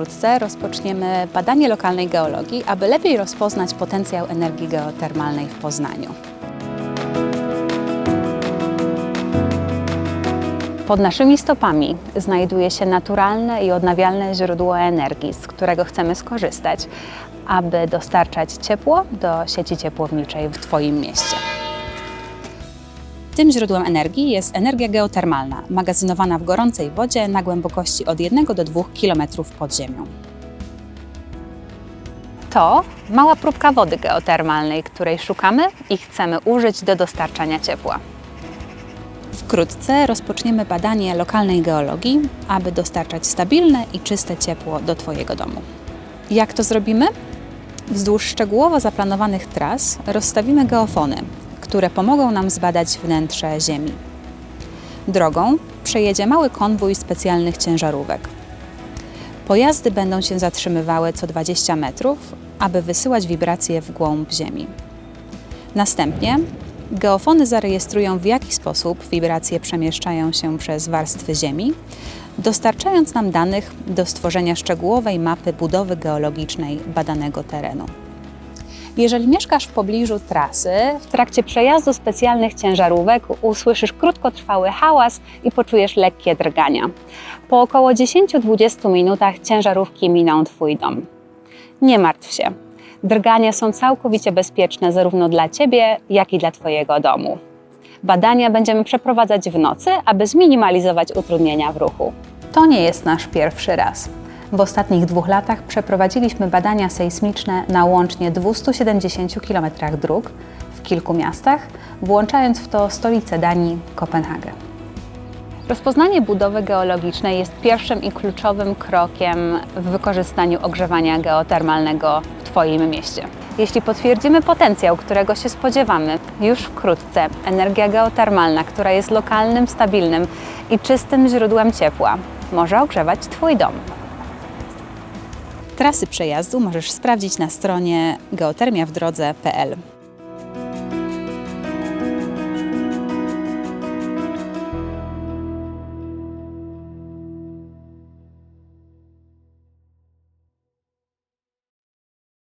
wkrótce rozpoczniemy badanie lokalnej geologii, aby lepiej rozpoznać potencjał energii geotermalnej w Poznaniu. Pod naszymi stopami znajduje się naturalne i odnawialne źródło energii, z którego chcemy skorzystać, aby dostarczać ciepło do sieci ciepłowniczej w Twoim mieście. Tym źródłem energii jest energia geotermalna, magazynowana w gorącej wodzie na głębokości od 1 do 2 km pod ziemią. To mała próbka wody geotermalnej, której szukamy i chcemy użyć do dostarczania ciepła. Wkrótce rozpoczniemy badanie lokalnej geologii, aby dostarczać stabilne i czyste ciepło do Twojego domu. Jak to zrobimy? Wzdłuż szczegółowo zaplanowanych tras rozstawimy geofony, które pomogą nam zbadać wnętrze Ziemi. Drogą przejedzie mały konwój specjalnych ciężarówek. Pojazdy będą się zatrzymywały co 20 metrów, aby wysyłać wibracje w głąb Ziemi. Następnie geofony zarejestrują, w jaki sposób wibracje przemieszczają się przez warstwy Ziemi, dostarczając nam danych do stworzenia szczegółowej mapy budowy geologicznej badanego terenu. Jeżeli mieszkasz w pobliżu trasy, w trakcie przejazdu specjalnych ciężarówek usłyszysz krótkotrwały hałas i poczujesz lekkie drgania. Po około 10-20 minutach ciężarówki miną Twój dom. Nie martw się. Drgania są całkowicie bezpieczne zarówno dla Ciebie, jak i dla Twojego domu. Badania będziemy przeprowadzać w nocy, aby zminimalizować utrudnienia w ruchu. To nie jest nasz pierwszy raz. W ostatnich dwóch latach przeprowadziliśmy badania sejsmiczne na łącznie 270 km dróg w kilku miastach, włączając w to stolicę Danii, Kopenhagę. Rozpoznanie budowy geologicznej jest pierwszym i kluczowym krokiem w wykorzystaniu ogrzewania geotermalnego w Twoim mieście. Jeśli potwierdzimy potencjał, którego się spodziewamy, już wkrótce energia geotermalna, która jest lokalnym, stabilnym i czystym źródłem ciepła, może ogrzewać Twój dom. Trasy przejazdu możesz sprawdzić na stronie geotermiawdrodze.pl.